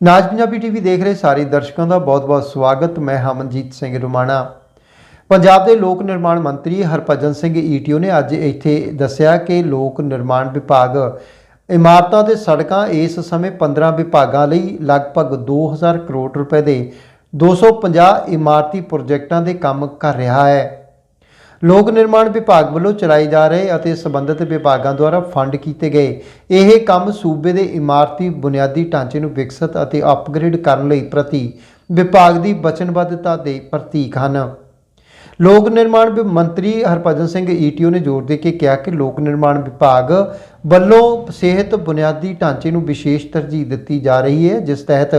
ਨਾਜ Punjabi TV ਦੇਖ ਰਹੇ ਸਾਰੇ ਦਰਸ਼ਕਾਂ ਦਾ ਬਹੁਤ-ਬਹੁਤ ਸਵਾਗਤ। ਮੈਂ ਹਮਨਜੀਤ ਸਿੰਘ ਰੁਮਾਣਾ। ਪੰਜਾਬ ਦੇ ਲੋਕ ਨਿਰਮਾਣ ਮੰਤਰੀ ਹਰਭਜਨ ਸਿੰਘ ਈਟੀਓ ਨੇ ਅੱਜ ਇੱਥੇ ਦੱਸਿਆ ਕਿ ਲੋਕ ਨਿਰਮਾਣ ਵਿਭਾਗ ਇਮਾਰਤਾਂ ਤੇ ਸੜਕਾਂ ਇਸ ਸਮੇਂ 15 ਵਿਭਾਗਾਂ ਲਈ ਲਗਭਗ 2000 ਕਰੋੜ ਰੁਪਏ ਦੇ 250 ਇਮਾਰਤੀ ਪ੍ਰੋਜੈਕਟਾਂ ਦੇ ਕੰਮ ਕਰ ਰਿਹਾ ਹੈ। ਲੋਕ ਨਿਰਮਾਣ ਵਿਭਾਗ ਵੱਲੋਂ ਚਲਾਏ ਜਾ ਰਹੇ ਅਤੇ ਸੰਬੰਧਿਤ ਵਿਭਾਗਾਂ ਦੁਆਰਾ ਫੰਡ ਕੀਤੇ ਗਏ। ਇਹ ਕੰਮ ਸੂਬੇ ਦੇ ਇਮਾਰਤੀ ਬੁਨਿਆਦੀ ਢਾਂਚੇ ਨੂੰ ਵਿਕਸਿਤ ਅਤੇ ਅਪਗ੍ਰੇਡ ਕਰਨ ਲਈ ਪ੍ਰਤੀ ਵਿਭਾਗ ਦੀ ਵਚਨਬੱਧਤਾ ਦੇ ਪ੍ਰਤੀਕ ਹਨ। ਲੋਕ ਨਿਰਮਾਣ ਵਿ- ਮੰਤਰੀ ਹਰਭਜਨ ਸਿੰਘ ਈਟੀਓ ਨੇ ਜ਼ੋਰ ਦੇ ਕੇ ਕਿਹਾ ਕਿ ਲੋਕ ਨਿਰਮਾਣ ਵਿਭਾਗ ਵੱਲੋਂ ਸਿਹਤ ਬੁਨਿਆਦੀ ਢਾਂਚੇ ਨੂੰ ਵਿਸ਼ੇਸ਼ ਤਰਜੀਹ ਦਿੱਤੀ ਜਾ ਰਹੀ ਹੈ, ਜਿਸ ਤਹਿਤ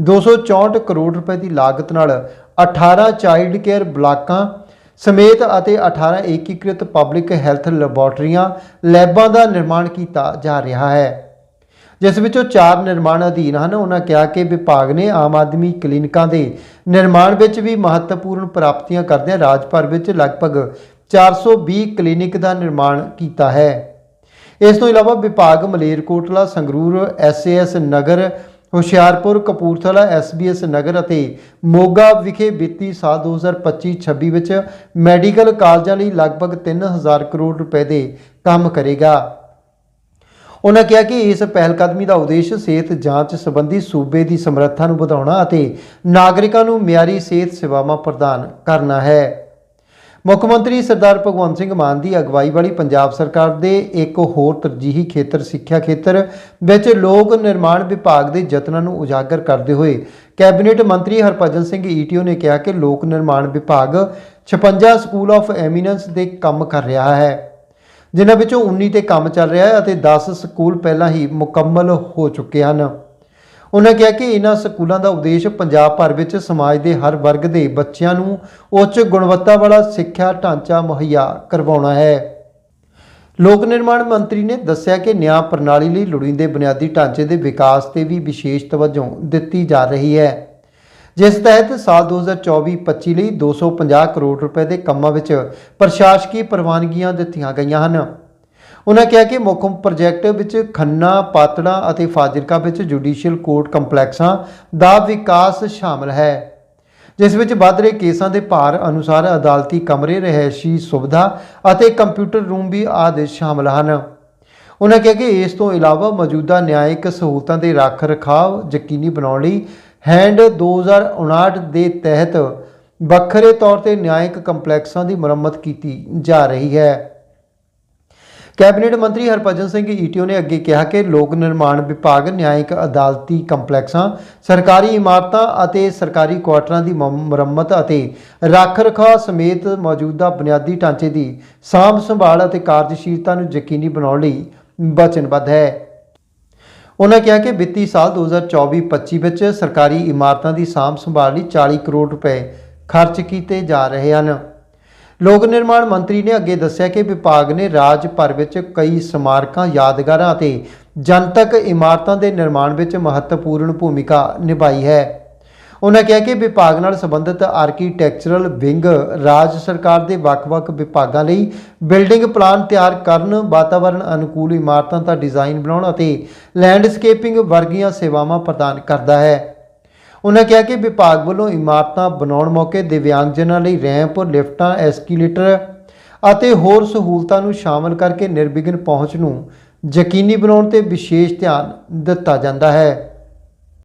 264 ਕਰੋੜ ਰੁਪਏ ਦੀ ਲਾਗਤ ਨਾਲ 18 ਚਾਈਲਡ ਕੇਅਰ ਬਲਾਕਾਂ ਸਮੇਤ ਅਤੇ 18 ਏਕੀਕ੍ਰਿਤ ਪਬਲਿਕ ਹੈਲਥ ਲੈਬੋਰਟਰੀਆਂ ਲੈਬਾਂ ਦਾ ਨਿਰਮਾਣ ਕੀਤਾ ਜਾ ਰਿਹਾ ਹੈ। ਜਿਸ ਵਿੱਚੋਂ ਚਾਰ ਨਿਰਮਾਣ ਅਧੀਨ ਹਨ, ਉਹਨਾਂ ਕਿਹਾ ਕਿ ਵਿਭਾਗ ਨੇ ਆਮ ਆਦਮੀ ਕਲੀਨਿਕਾਂ ਦੇ ਨਿਰਮਾਣ ਵਿੱਚ ਵੀ ਮਹੱਤਵਪੂਰਨ ਪ੍ਰਾਪਤੀਆਂ ਕਰਦਿਆਂ ਰਾਜ ਭਰ ਵਿੱਚ ਲਗਭਗ 420 ਕਲੀਨਿਕ ਦਾ ਨਿਰਮਾਣ ਕੀਤਾ ਹੈ। ਇਸ ਤੋਂ ਇਲਾਵਾ ਵਿਭਾਗ ਮਲੇਰਕੋਟਲਾ, ਸੰਗਰੂਰ ਐਸਏਐਸ ਨਗਰ ਹੁਸ਼ਿਆਰਪੁਰ ਕਪੂਰਥਲਾ ਐਸਬੀਐਸ ਨਗਰ ਅਤੇ ਮੋਗਾ ਵਿਖੇ ਵਿੱਤੀ ਸਾਲ 2025-26 ਵਿੱਚ ਮੈਡੀਕਲ ਕਾਲਜਾਂ ਲਈ ਲਗਭਗ 3000 ਕਰੋੜ ਰੁਪਏ ਦੇ ਕੰਮ ਕਰੇਗਾ। ਉਹਨਾਂ ਕਿਹਾ ਕਿ ਇਸ ਪਹਿਲਕਦਮੀ ਦਾ ਉਦੇਸ਼ ਸਿਹਤ ਜਾਂਚ ਸੰਬੰਧੀ ਸੂਬੇ ਦੀ ਸਮਰੱਥਾ ਨੂੰ ਵਧਾਉਣਾ ਅਤੇ ਨਾਗਰਿਕਾਂ ਨੂੰ ਮਿਆਰੀ ਸਿਹਤ ਸੇਵਾਵਾਂ ਪ੍ਰਦਾਨ ਕਰਨਾ ਹੈ। ਮੁੱਖ ਮੰਤਰੀ ਸਰਦਾਰ ਭਗਵੰਤ ਸਿੰਘ ਮਾਨ ਦੀ ਅਗਵਾਈ ਵਾਲੀ ਪੰਜਾਬ ਸਰਕਾਰ ਦੇ ਇੱਕ ਹੋਰ ਤਰਜੀਹੀ ਖੇਤਰ, ਸਿੱਖਿਆ ਖੇਤਰ ਵਿੱਚ ਲੋਕ ਨਿਰਮਾਣ ਵਿਭਾਗ ਦੇ ਯਤਨਾਂ ਨੂੰ ਉਜਾਗਰ ਕਰਦੇ ਹੋਏ ਕੈਬਨਿਟ ਮੰਤਰੀ ਹਰਭਜਨ ਸਿੰਘ ਈਟੀਓ ਨੇ ਕਿਹਾ ਕਿ ਲੋਕ ਨਿਰਮਾਣ ਵਿਭਾਗ 56 ਸਕੂਲ ਆਫ ਐਮੀਨੈਂਸ ਦੇ ਕੰਮ ਕਰ ਰਿਹਾ ਹੈ। ਜਿਨ੍ਹਾਂ ਵਿੱਚੋਂ 19 ਤੇ ਕੰਮ ਚੱਲ ਰਿਹਾ ਹੈ ਅਤੇ 10 ਸਕੂਲ ਪਹਿਲਾਂ ਹੀ ਮੁਕੰਮਲ ਹੋ ਚੁੱਕੇ ਹਨ। ਉਹਨਾਂ ਕਿਹਾ ਕਿ ਇਹਨਾਂ ਸਕੂਲਾਂ ਦਾ ਉਦੇਸ਼ ਪੰਜਾਬ ਭਰ ਵਿੱਚ ਸਮਾਜ ਦੇ ਹਰ ਵਰਗ ਦੇ ਬੱਚਿਆਂ ਨੂੰ ਉੱਚ ਗੁਣਵੱਤਾ ਵਾਲਾ ਸਿੱਖਿਆ ਢਾਂਚਾ ਮੁਹੱਈਆ ਕਰਵਾਉਣਾ ਹੈ। ਲੋਕ ਨਿਰਮਾਣ ਮੰਤਰੀ ਨੇ ਦੱਸਿਆ ਕਿ ਨਿਆਂ ਪ੍ਰਣਾਲੀ ਲਈ ਲੋੜੀਂਦੇ ਬੁਨਿਆਦੀ ਢਾਂਚੇ ਦੇ ਵਿਕਾਸ ਤੇ ਵੀ ਵਿਸ਼ੇਸ਼ ਤਵੱਜੋ ਦਿੱਤੀ ਜਾ ਰਹੀ ਹੈ। ਜਿਸ ਤਹਿਤ ਸਾਲ 2024-25 ਲਈ 250 ਕਰੋੜ ਰੁਪਏ ਦੇ ਕੰਮਾਂ ਵਿੱਚ ਪ੍ਰਸ਼ਾਸਕੀ ਪ੍ਰਵਾਨਗੀਆਂ ਦਿੱਤੀਆਂ ਗਈਆਂ ਹਨ। ਉਹਨਾਂ ਕਿਹਾ ਕਿ ਮੁੱਖ ਪ੍ਰੋਜੈਕਟ ਵਿੱਚ ਖੰਨਾ, ਪਾਤੜਾ ਅਤੇ ਫਾਜ਼ਿਲਕਾ ਵਿੱਚ ਜੁਡੀਸ਼ੀਅਲ ਕੋਰਟ ਕੰਪਲੈਕਸਾਂ ਦਾ ਵਿਕਾਸ ਸ਼ਾਮਲ ਹੈ, ਜਿਸ ਵਿੱਚ ਵੱਧ ਰਹੇ ਕੇਸਾਂ ਦੇ ਭਾਰ ਅਨੁਸਾਰ ਅਦਾਲਤੀ ਕਮਰੇ ਰਹਿائشੀ ਸੁਵਿਧਾ ਅਤੇ ਕੰਪਿਊਟਰ ਰੂਮ ਵੀ ਆਦਿ ਸ਼ਾਮਲ ਹਨ। ਉਹਨਾਂ ਕਿਹਾ ਕਿ ਇਸ ਤੋਂ ਇਲਾਵਾ ਮੌਜੂਦਾ ਨਿਆਇਕ ਸਹੂਲਤਾਂ ਦੇ ਰੱਖ ਰਖਾਵ ਯਕੀਨੀ ਬਣਾਉਣ ਲਈ ਹੈਂਡ 2059 ਦੇ ਤਹਿਤ ਵੱਖਰੇ ਤੌਰ ਤੇ ਨਿਆਇਕ ਕੰਪਲੈਕਸਾਂ ਦੀ ਮੁਰੰਮਤ ਕੀਤੀ ਜਾ ਰਹੀ ਹੈ। ਕੈਬਨਿਟ ਮੰਤਰੀ ਹਰਭਜਨ ਸਿੰਘ ਈਟੀਓ ਨੇ ਅੱਗੇ ਕਿਹਾ ਕਿ ਲੋਕ ਨਿਰਮਾਣ ਵਿਭਾਗ, ਨਿਆਇਕ ਅਦਾਲਤੀ ਕੰਪਲੈਕਸਾਂ, ਸਰਕਾਰੀ ਇਮਾਰਤਾਂ ਅਤੇ ਸਰਕਾਰੀ ਕੁਆਟਰਾਂ ਦੀ ਮੁਰੰਮਤ ਅਤੇ ਰੱਖ-ਰਖਾਅ ਸਮੇਤ ਮੌਜੂਦਾ ਬੁਨਿਆਦੀ ਢਾਂਚੇ ਦੀ ਸਾਂਭ ਸੰਭਾਲ ਅਤੇ ਕਾਰਜਸ਼ੀਲਤਾ ਨੂੰ ਯਕੀਨੀ ਬਣਾਉਣ ਲਈ ਵਚਨਬੱਧ ਹੈ। ਉਹਨਾਂ ਕਿਹਾ ਕਿ ਵਿੱਤੀ ਸਾਲ 2024-25 ਵਿੱਚ ਸਰਕਾਰੀ ਇਮਾਰਤਾਂ ਦੀ ਸਾਂਭ ਸੰਭਾਲ ਲਈ 40 ਕਰੋੜ ਰੁਪਏ ਖਰਚ ਕੀਤੇ ਜਾ ਰਹੇ ਹਨ। ਲੋਕ ਨਿਰਮਾਣ ਮੰਤਰੀ ਨੇ ਅੱਗੇ ਦੱਸਿਆ ਕਿ ਵਿਭਾਗ ਨੇ ਰਾਜ ਭਰ ਵਿੱਚ ਕਈ ਸਮਾਰਕਾਂ, ਯਾਦਗਾਰਾਂ ਅਤੇ ਜਨਤਕ ਇਮਾਰਤਾਂ ਦੇ ਨਿਰਮਾਣ ਵਿੱਚ ਮਹੱਤਵਪੂਰਨ ਭੂਮਿਕਾ ਨਿਭਾਈ ਹੈ। ਉਹਨਾਂ ਕਿਹਾ ਕਿ ਵਿਭਾਗ ਨਾਲ ਸੰਬੰਧਿਤ ਆਰਕੀਟੈਕਚਰਲ ਵਿੰਗ ਰਾਜ ਸਰਕਾਰ ਦੇ ਵੱਖ-ਵੱਖ ਵਿਭਾਗਾਂ ਲਈ ਬਿਲਡਿੰਗ ਪਲਾਨ ਤਿਆਰ ਕਰਨ ਵਾਤਾਵਰਣ ਅਨੁਕੂਲ ਇਮਾਰਤਾਂ ਦਾ ਡਿਜ਼ਾਈਨ ਬਣਾਉਣ ਅਤੇ ਲੈਂਡਸਕੇਪਿੰਗ ਵਰਗੀਆਂ ਸੇਵਾਵਾਂ ਪ੍ਰਦਾਨ ਕਰਦਾ ਹੈ। ਉਹਨਾਂ ਕਿਹਾ ਕਿ ਵਿਭਾਗ ਵੱਲੋਂ ਇਮਾਰਤਾਂ ਬਣਾਉਣ ਮੌਕੇ ਦਿਵਿਆਂਗਜਨਾਂ ਲਈ ਰੈਂਪ, ਲਿਫਟਾਂ, ਐਸਕੇਲੇਟਰ ਅਤੇ ਹੋਰ ਸਹੂਲਤਾਂ ਨੂੰ ਸ਼ਾਮਲ ਕਰਕੇ ਨਿਰਵਿਘਨ ਪਹੁੰਚ ਨੂੰ ਯਕੀਨੀ ਬਣਾਉਣ ਤੇ ਵਿਸ਼ੇਸ਼ ਧਿਆਨ ਦਿੱਤਾ ਜਾਂਦਾ ਹੈ।